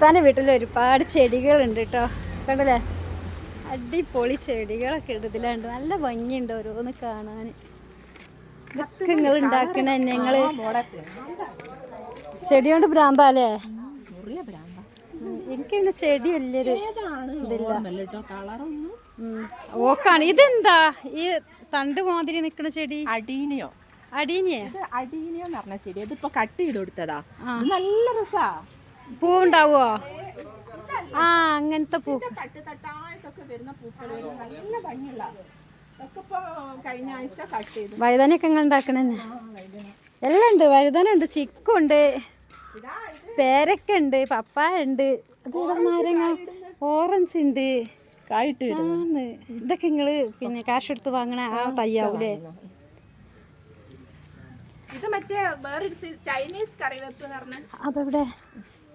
താന്റെ വീട്ടിൽ ഒരുപാട് ചെടികളുണ്ട് കേട്ടോ കണ്ടല്ലേ? അടിപൊളി ചെടികളൊക്കെ ഉണ്ട് ഇതിലുണ്ട് നല്ല ഭംഗിയുണ്ട് ഓരോന്ന് കാണാൻ ഇതൊക്കെ നിങ്ങൾ ഉണ്ടാക്കണ നിങ്ങൾ ചെടി കൊണ്ട് ഭ്രാന്താലേ ഉം, എനിക്ക് പിന്നെ ചെടി വലിയൊരു ഇതില്ല. ഓക്കാണ്. ഇതെന്താ? ഈ തണ്ട് മാതിരി നിക്കണ ചെടി? അടീനിയോ? അടീനിയോ? അടീനിയോ എന്ന് പറഞ്ഞ ചെടി ഇതിപ്പോ കട്ട് ചെയ്ത് കൊടുത്തതാ. നല്ല രസാ. പൂവുണ്ടാവോ ആ അങ്ങനത്തെ പൂ. തട്ട് തട്ടായിട്ടൊക്കെ വരുന്ന പൂക്കൾ നല്ല ഭംഗിയുള്ള വഴുതനയൊക്കെ നിങ്ങൾ ഉണ്ടാക്കണ എല്ലാം ഉണ്ട് വഴുതന ഉണ്ട് ചിക്കുണ്ട് പേരക്ക ഉണ്ട് പപ്പായ ഉണ്ട് നാരങ്ങ ഓറഞ്ച് ഉണ്ട്. കായിട്ട്. ഇതൊക്കെ നിങ്ങൾ പിന്നെ കാശ് എടുത്ത് വാങ്ങണ ആ തയ്യാവൂലേ? ഇത് മറ്റേ വേറൊരു ചൈനീസ് കറിവേപ്പ് അതെവിടെ.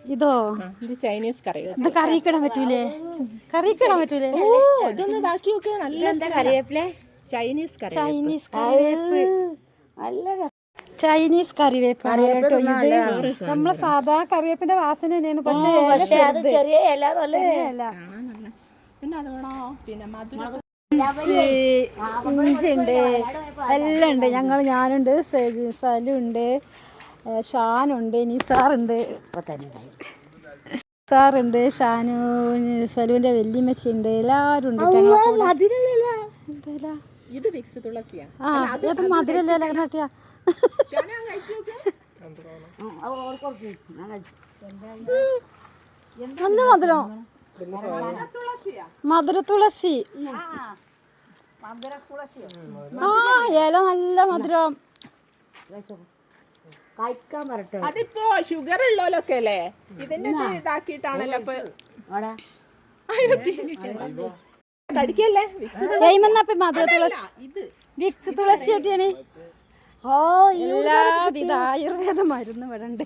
ഇതോ? ഇത് ചൈനീസ് കറി ഇത് കിടാൻ പറ്റൂലേ? കറിക്കിടാൻ പറ്റൂലേ? ഓ ഇതൊന്ന് ഇതാക്കി നോക്ക് നല്ല കറിവേപ്പിലെ? ചൈനീസ് കറി ചൈനീസ് കറിവേപ്പ്. ചൈനീസ് കറിവേപ്പ് കേട്ടോ ഇത്. നമ്മളെ സാധാ കറിവേപ്പിന്റെ വാസന തന്നെയാണ്. പക്ഷേ. ചെറിയ ഇല. പിന്നെ പിന്നെ മധുര. ഇഞ്ചി ഇഞ്ചി ഉണ്ട്. എല്ലാം ഉണ്ട്. ഞങ്ങൾ ഞാനുണ്ട് സലുണ്ട് ഷാനുണ്ട് നിസാറുണ്ട്. സാറുണ്ട് ഷാനു സലുവിന്റെ ഉണ്ട് എല്ലാവരും ഉണ്ട് ഇത്? മധുരല്ലേ നോക്ക് നല്ല മധുരം തുളസിയാ മധുര. തുളസി ആ ഇല നല്ല മധുരം. അതിപ്പോ ഷുഗർ ഉള്ളോലൊക്കെ അല്ലേ? ഇതിന്റെ ഇത് ഇതാക്കിയിട്ടാണല്ലോ ഇപ്പൊ കടിക്കല്ലേ ഇത്. വിക്സ് തുളസി ഒക്കെയാണ് ഓ എല്ലാവിധ ആയുർവേദ മരുന്ന് ഇവിടെ ഉണ്ട്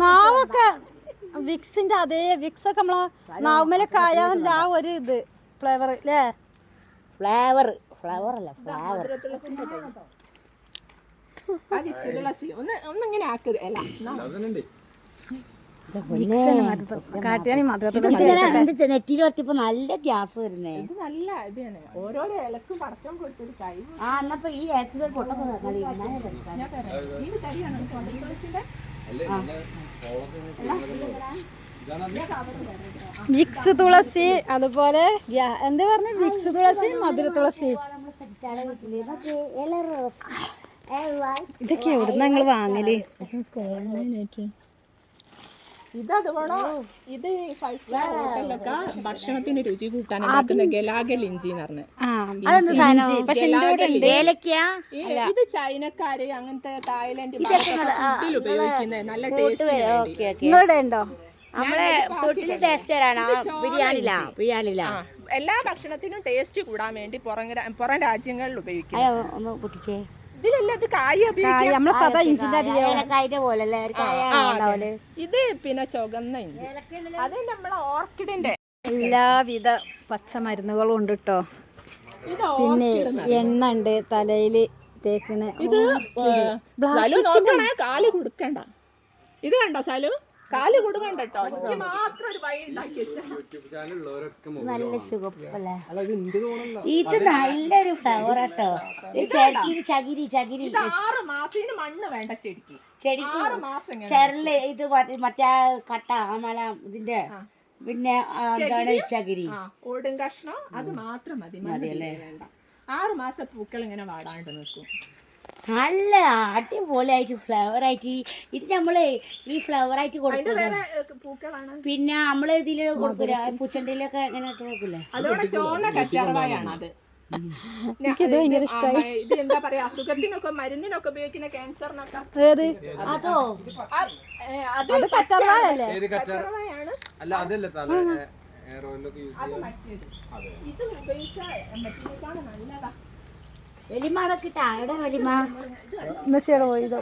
നാവൊക്കെ വിക്സിന്റെ അതേ വിക്സ് ഒക്കെ നമ്മളെ നാവുമലൊക്കെ ആയാൽ ആ ഒരു ഇത് ഫ്ലേവർ അല്ലേ ഫ്ലേവർ ഫ്ലവർ അല്ല ഫ്ലവർ ഒന്നിങ്ങനെ ആക്കുക അല്ല വർത്തിപ്പോ നല്ല ഗ്യാസ് വരുന്നേ ഇത് നല്ല ഇത് തന്നെ ഓരോരോ ഇലക്കും പടച്ചം കൊടുത്തൊരു കൈ ആ എന്നപ്പോ ഈ ഏറ്റിലൊരു പൊട്ടൊക്കെ ഈ തുളസിന്റെ വിക്സ് തുളസി അതുപോലെ എന്ത് പറഞ്ഞു? മിക്സ് വിക്സ് തുളസി മധുര തുളസി. ഇതൊക്കെ എവിടുന്ന ഞങ്ങൾ വാങ്ങൽ? ഇതത് വേണോ ഇത് ഫൈവ് സ്റ്റാർ ഹോട്ടലിലൊക്കെ ഭക്ഷണത്തിന് രുചി കൂട്ടാൻ ഉണ്ടാക്കുന്ന ഗലാഗൽ ഇഞ്ചി എന്ന് പറഞ്ഞ. ആ പക്ഷെ ഏലക്കാ ഇത് ചൈനക്കാര് അങ്ങനത്തെ തായ്ലൻഡ് ഫുഡിൽ നല്ല ടേസ്റ്റ് ഓക്കെ ഓക്കെ. നിങ്ങളുടെ ഉണ്ടോ? നമ്മളെ ടേസ്റ്റ് തരാണോ ബിരിയാണിലാ ബിരിയാണിലാ. എല്ലാ ഭക്ഷണത്തിനും ടേസ്റ്റ് കൂടാൻ വേണ്ടി പുറം പുറം രാജ്യങ്ങളിൽ ഉപയോഗിക്കും ഇതിലെല്ലാം ഇത് കായ ഉപയോഗിക്കും. പോലെ ഇത് പിന്നെ ചുവന്ന ഇഞ്ചി. അത് നമ്മളെ ഓർക്കിഡിന്റെ. എല്ലാവിധ പച്ചമരുന്നുകളും ഉണ്ട് കേട്ടോ പിന്നെ എണ്ണ ഉണ്ട് തലയിൽ തേക്കണ് ഇത് കാൽ കൊടുക്കണ്ട. ഇത് കണ്ടോ സലു? കാൽ കൊടുക്കണ്ട കേട്ടോ എനിക്ക് മാത്രം ഒരു വഴി ഉണ്ടാക്കി വെച്ച. നല്ല ഇത് നല്ലൊരു ഫ്ലവർ കേട്ടോ ചകിരി ചകിരി ചകിരി. ഇത് ആറ് മാസത്തിന് മണ്ണ് വേണ്ട ചെടിക്ക്. ചെടിക്ക് ആറ് മാസം ഇങ്ങനെ ചെറൽ ഇത് മറ്റേ- കട്ട ആമല ഇതിന്റെ പിന്നെ എന്താണ്? ചകിരി. ഓടും കഷ്ണം. അത് മാത്രം മതി. മതി അല്ലേ? വേണ്ട. ആറ് മാസം പൂക്കൾ ഇങ്ങനെ വാടാണ്ട് നിൽക്കും നല്ല അടിപൊളിയായിട്ട് ഫ്ലവർ ആയിട്ട് ഇത് നമ്മൾ ഈ ഫ്ലവർ ആയിട്ട് കൊടുക്കും. പിന്നെ നമ്മൾ ഇതിൽ കൊടുക്കില്ല പൂച്ചണ്ടിയിലൊക്കെ ഇങ്ങനെ ഇട്ട് കൊടുക്കില്ലേ? അസുഖത്തിനൊക്കെ മരുന്നിനൊക്കെ ഉപയോഗിക്കുന്ന ക്യാൻസറിനൊക്കെ. ഏത്? അതോ? അത് അല്ല അതല്ല ഇത് ഉപയോഗിച്ചാൽ മറ്റേക്കാണ് നല്ലതാ. മെസ്സിയുടെ പോയിതോ.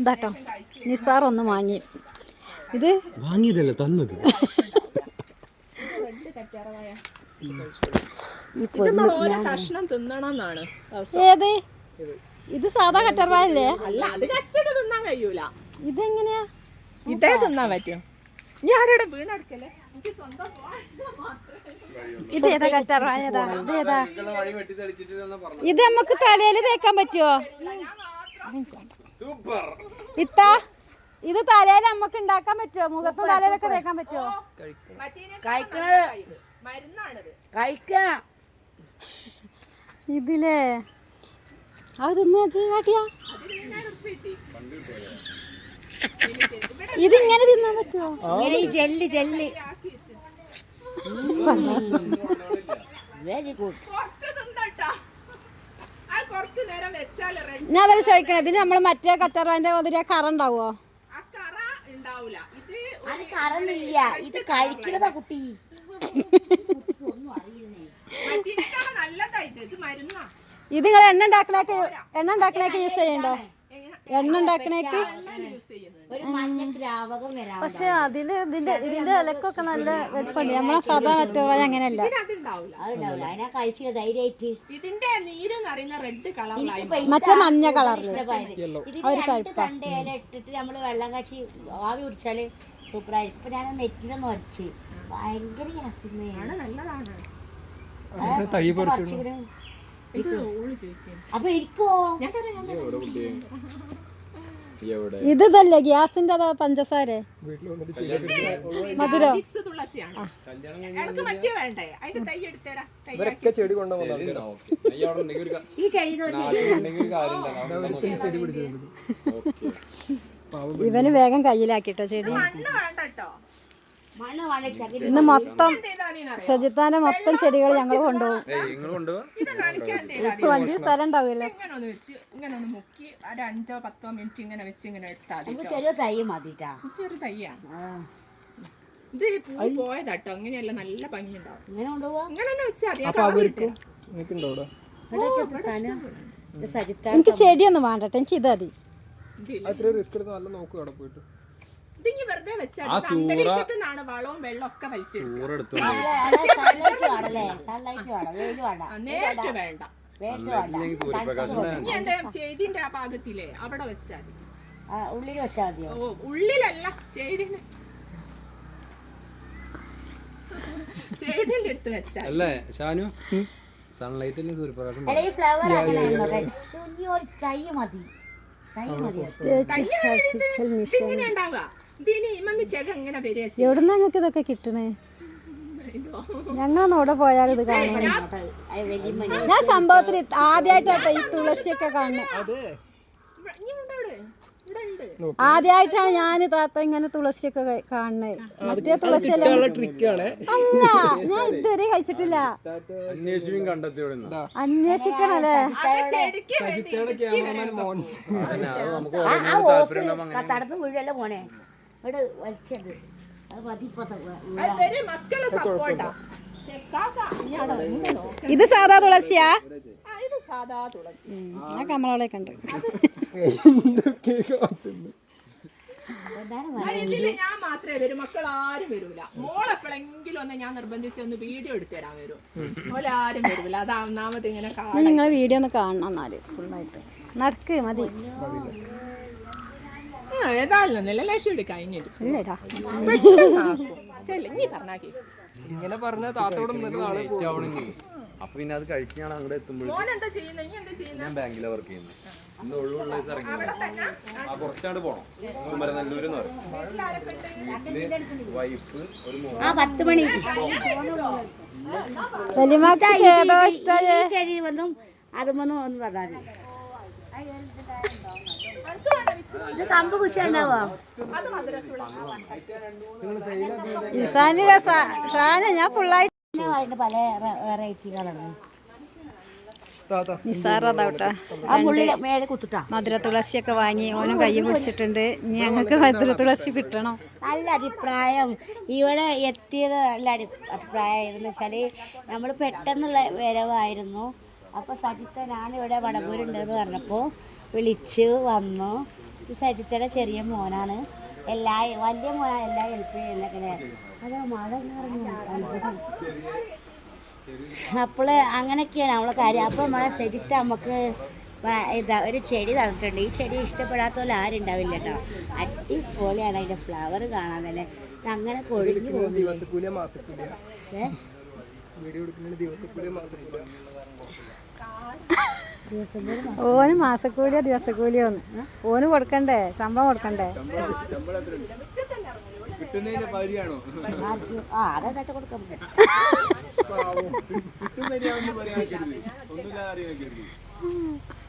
ഇതാട്ടോ. നിസാർ ഒന്ന് വാങ്ങി. ഇത് വാങ്ങിയതല്ല തന്നത്? കഷ്ണം ഏത്? ഇത് സാധാ കറ്റർവായല്ലേ അല്ല അത് കച്ചട തിന്നാൻ കഴിയൂല. ഇതെങ്ങനെയാ? ഇതേ തിന്നാൻ പറ്റും. ഞാൻ വീണടക്കല്ലേ? എനിക്ക് സ്വന്തം ഇത് ഏതാ കറ്റാറായതാ ഇത് ഏതാ വഴി വെട്ടി തെളിച്ചിട്ട് തന്നെ പറഞ്ഞു ഇത് നമുക്ക് തലയിൽ തേക്കാൻ പറ്റുമോ സൂപ്പർ. ഇത്ത ഇത് തലയിൽ നമുക്ക് ഉണ്ടാക്കാൻ പറ്റുമോ മുഖത്തും തലയിലൊക്കെ തേക്കാൻ പറ്റുമോ ഇതിലേ. അത് തിന്നാ വെച്ചാട്ടിയാ ഇതിങ്ങനെ തിന്നാൻ പറ്റുമോ ജെല്ല് ജെല്ല്. വെരി ഗുഡ് ഞാൻ അതല്ല ചോദിക്കണേ ഇതിന് നമ്മൾ മറ്റേ മാതിരി ആ കറ ഉണ്ടാവോ? ആ കറ ഇത് അത് കറന്നില്ല ഇത് കഴിക്കണതാ കുട്ടി. മറ്റേക്കാണ് ഇത് മരുന്നാ ഇത് നിങ്ങൾ എണ്ണ ഉണ്ടാക്കണേക്ക് എണ്ണ ഉണ്ടാക്കണേക്ക് യൂസ് ചെയ്യണ്ടോ? എണ്ണ ഉണ്ടാക്കണേക്ക് പക്ഷെ അതിൽ ഇതിന്റെ ഇതിന്റെ ഇലക്കൊക്കെ നല്ല വെപ്പുണ്ട് നമ്മളെ സാധാ കറ്റർവായ അങ്ങനെയല്ല. ഇതിന്റെ നീര് റെഡ് മറ്റേ മഞ്ഞ കളറിൽ ഒരു ഇല ഇട്ടിട്ട് നമ്മൾ വെള്ളം കാച്ചി ആവി പിടിച്ചാൽ സൂപ്പറായിരിക്കും ഇപ്പൊ ഞാൻ നെറ്റിലൊന്ന് ഉരച്ച് ഭയങ്കര ഗ്യാസിന്ന് നല്ലതാണ്. അപ്പൊ ഇത് എനിക്കോ ഇതല്ലേ ഗ്യാസിന്റെ അതാ പഞ്ചസാര? മധുരം. ചെടി. ഇവന് വേഗം കയ്യിലാക്കിട്ടോ ചെടി. ഇന്ന് മൊത്തം സജിത്താനെ മൊത്തം ചെടികൾ ഞങ്ങൾ കൊണ്ടുപോകും. ഇപ്പൊ വണ്ടി സ്ഥലം ഉണ്ടാവില്ല. ഇങ്ങനെ ഒന്ന് വെച്ച് ഇങ്ങനെ ഒന്ന് മുക്കി ഒരു അഞ്ചോ പത്തോ മിനിറ്റ് ഇങ്ങനെ വെച്ച് ഇങ്ങനെ എടുത്താൽ. ചെറിയ തൈ മതിട്ടാ ചെറിയ തൈയാണ് ഇത് പൂ പോയതാട്ടോ അങ്ങനെയല്ല നല്ല ഭംഗി ഉണ്ടാവും ഇങ്ങനെ കൊണ്ടുപോവാ? തന്നെ വെച്ചാൽ മതി. ഇത് എനിക്ക് ചെടിയൊന്നും വേണ്ടട്ടോ എനിക്ക് ഇത് മതി. ഇതില്ല. ഇതിങ്ങി വെറുതെ വെച്ചാൽ അന്തരീക്ഷത്തിൽ നിന്നാണ് വളവും വെള്ളവും ഒക്കെ വലിച്ചെടുക്കുക നേരിട്ട് വേണ്ട. ഇനി എന്റെ ചെയ്തിന്റെ ആ ഭാഗത്തില്ലേ അവിടെ വെച്ചാൽ ഉള്ളിൽ വെച്ചാൽ മതിയോ? ഓ ഉള്ളിലല്ല. ചെയ്തിന്. ചെയ്തിന്റെ അടുത്ത് വെച്ചാൽ അല്ലേ ഷാനു സൺലൈറ്റ് അല്ലേ സൂര്യപ്രകാശം ഒരു തൈ മതി. തൈ മതി നിങ്ങക്ക് എവിടുന്ന ഞങ്ങൾക്ക് ഇതൊക്കെ കിട്ടണേ? ഞങ്ങളൊന്ന് അവിടെ പോയാൽ ഇത് കാണാൻ അത് വലിയ മതി ഞാൻ സംഭവത്തിൽ ആദ്യമായിട്ടാട്ടോ ഈ തുളസിയൊക്കെ കാണുന്നത് ആദ്യമായിട്ടാണ് ഞാൻ താത്ത ഇങ്ങനെ തുളസിയൊക്കെ കാണുന്നത് മറ്റേ തുളസി അല്ല ഞാൻ ഇതുവരെ കഴിച്ചിട്ടില്ല. അന്വേഷിക്കണല്ലേ? തടന്ന് വീഴല്ലേ മോനെ. ഇവിടെ വലിച്ചത് അത് സപ്പോർട്ടാ. ഇത് സാധാ തുളസിയാ? ഞാൻ കമലോളെ കണ്ട്. ഇതിൽ ഞാൻ മാത്രമേ വരൂ മക്കൾ ആരും വരൂല മോളെപ്പോഴെങ്കിലും ഒന്ന് ഞാൻ നിർബന്ധിച്ച് ഒന്ന് വീഡിയോ എടുത്തു തരാൻ വരും. ഓലെ ആരും വരൂല അതാ ഒന്നാമത് ഇങ്ങനെ നിങ്ങളെ വീഡിയോ ഒന്ന് കാണണം എന്നാൽ ഫുള്ളായിട്ട് നടക്ക് മതി. ഏതായാലും ഒന്നുമില്ല ലക്ഷ്യം എടുക്കാം കഴിഞ്ഞിട്ട് ഇല്ലേടാ. ശരി നീ പറഞ്ഞാക്കി. ഇങ്ങനെ പറഞ്ഞ താത്തോട് അപ്പൊ പിന്നെ അത് കഴിച്ച് ഞാൻ അങ്ങോട്ട് എത്തുമ്പോഴേക്കും ഞാൻ ബാങ്കിലെ വർക്ക് ചെയ്യുന്നു. ഇന്ന് ഒഴിവുള്ള ദിവസം ഇറങ്ങി ആ കുറച്ചാണ്ട് പോണം. മരനല്ലൂര് എന്ന് പറയും. വീട്ടിൽ വൈഫ് ഒരു മോൻ. ആ പത്ത് മണി. വലിയ വന്നും അതുമൊന്നും ഒന്ന് പറഞ്ഞാൽ മതി. ഇത് കമ്പ് കുശി ഉണ്ടാവോ ഇസാനിയുടെ ഷാന ഞാൻ ഫുള്ളായിട്ട് പല വെറൈറ്റികളാണ് മധുര തുളസിയൊക്കെ വാങ്ങി ഓനും കൈ പിടിച്ചിട്ടുണ്ട്. ഇനി ഞങ്ങൾക്ക് മധുര തുളസി കിട്ടണം. നല്ല അഭിപ്രായം. ഇവിടെ എത്തിയത് നല്ല അടി അഭിപ്രായം എന്ന് വെച്ചാൽ നമ്മൾ പെട്ടെന്നുള്ള വരവായിരുന്നു. അപ്പോൾ സജിത്ത ഇവിടെ വടപൂരുണ്ടെന്ന് പറഞ്ഞപ്പോൾ വിളിച്ചു വന്നു. ഈ ചെറിയ മോനാണ്. എല്ലാ വലിയ മോനാണ് എല്ലാ ഹെൽപ്പ് ചെയ്യുന്നൊക്കെ അത് മഴ അപ്പോൾ അങ്ങനെയൊക്കെയാണ് നമ്മളെ കാര്യം. അപ്പോൾ നമ്മളെ സജിത്ത നമുക്ക് ഇതാ ഒരു ചെടി തന്നിട്ടുണ്ട്. ഈ ചെടി ഇഷ്ടപ്പെടാത്ത പോലെ ആരും ഉണ്ടാവില്ല കേട്ടോ. അടിപൊളിയാണ് അതിന്റെ ഫ്ലവർ കാണാൻ തന്നെ. അങ്ങനെ കൊഴിഞ്ഞു പോകുന്നില്ല ദിവസക്കൂലിയ മാസക്കൂലിയ ഏ? വീഡിയോ എടുക്കുന്നതിന് ദിവസക്കൂലിയ മാസക്കൂലിയ ദിവസം പോലും മ- ഓന് മാസക്കൂലിയോ ദിവസക്കൂലിയോ ഒന്ന്. ഓന് കൊടുക്കണ്ടേ? ശമ്പളം കൊടുക്കണ്ടേ?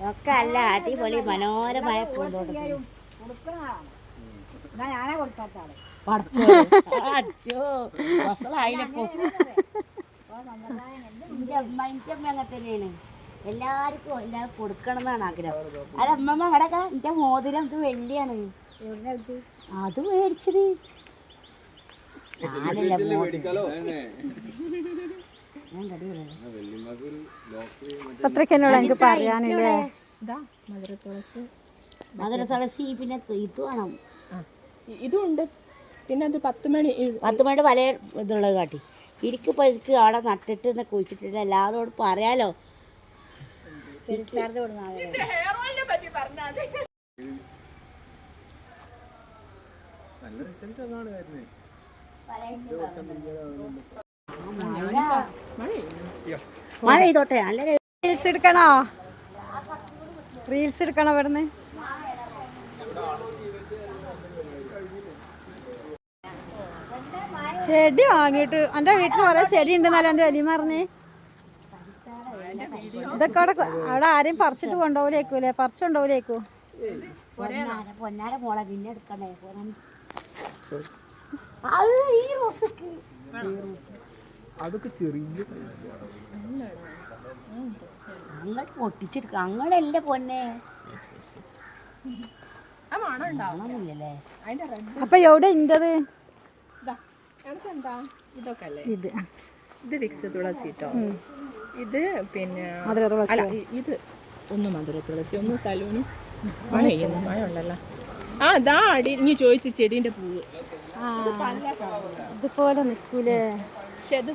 ഒക്കെ അല്ല അടിപൊളി മനോഹരമായ പൂന്തോട്ടം. അച്ഛോ വസലായില്ലപ്പോ എന്റെ അമ്മ എന്റെ അമ്മ അങ്ങനെ തന്നെയാണ് എല്ലാവർക്കും എല്ലാവർക്കും കൊടുക്കണം എന്നാണ് ആഗ്രഹം. അത് അമ്മമ്മ അങ്ങടൊക്കെ എന്റെ മോതിരം ഇത് വെള്ളിയാണ്? അത് മേടിച്ചത്. ഞാനല്ല എനിക്ക് പറയാനില്ലേ? മധുര തുളസി. പിന്നെ ഇത് വേണം. ഇതുണ്ട് പിന്നെ അത് പത്ത് മണി പത്ത് മണിയുടെ പല ഇതുള്ളത് കാട്ടി. ഇരിക്കിപ്പോൾ എനിക്ക് അവിടെ നട്ടിട്ട് കുഴിച്ചിട്ടില്ല കുഴിച്ചിട്ടിട്ട് എല്ലാവരോടും പറയാലോ. നല്ല റിസൾട്ട് അതാണ് വരുന്നത് മഴ പെയ്തോട്ടെ. നല്ല റീൽസ് എടുക്കണോ? റീൽസ് എടുക്കണോ ഇവിടുന്ന്? ചെടി വാങ്ങിയിട്ട് എന്റെ വീട്ടിൽ കുറേ ചെടി ഉണ്ടെന്നല്ല എന്റെ വലിയ പറഞ്ഞ്. ഇതൊക്കെ അവിടെ അവിടെ ആരെയും പറിച്ചിട്ട് കൊണ്ടുപോലേക്കൂലേ പറിച്ചു കൊണ്ടുപോലേക്കൂ പൊന്നാര പൊന്നാര മോളെ പിന്നെ. എടുക്കണേ ഈ റോസക്ക് അതൊക്കെ ചെറിയ പൊട്ടിച്ചെടുക്ക അങ്ങനല്ല പൊന്നെ അപ്പൊ എവിടെ ഇന്റത് ഇതാ എനിക്ക് ഇതൊക്കെ അല്ലേ? ഇത്. ഇത് വിക്സ് തുളസി കേട്ടോ ഇത് പിന്നെ അല്ല ഇത് ഒന്ന് മധുര തുളസി ഒന്ന് സലൂനും മഴ പെയ്യുന്നു മഴ ഉണ്ടല്ലോ ആ ഇതാ അടി ഇനി ചോദിച്ചു ചെടീന്റെ പൂവ്. ഇതുപോലെ നിൽക്കൂലേ? പക്ഷെ അത്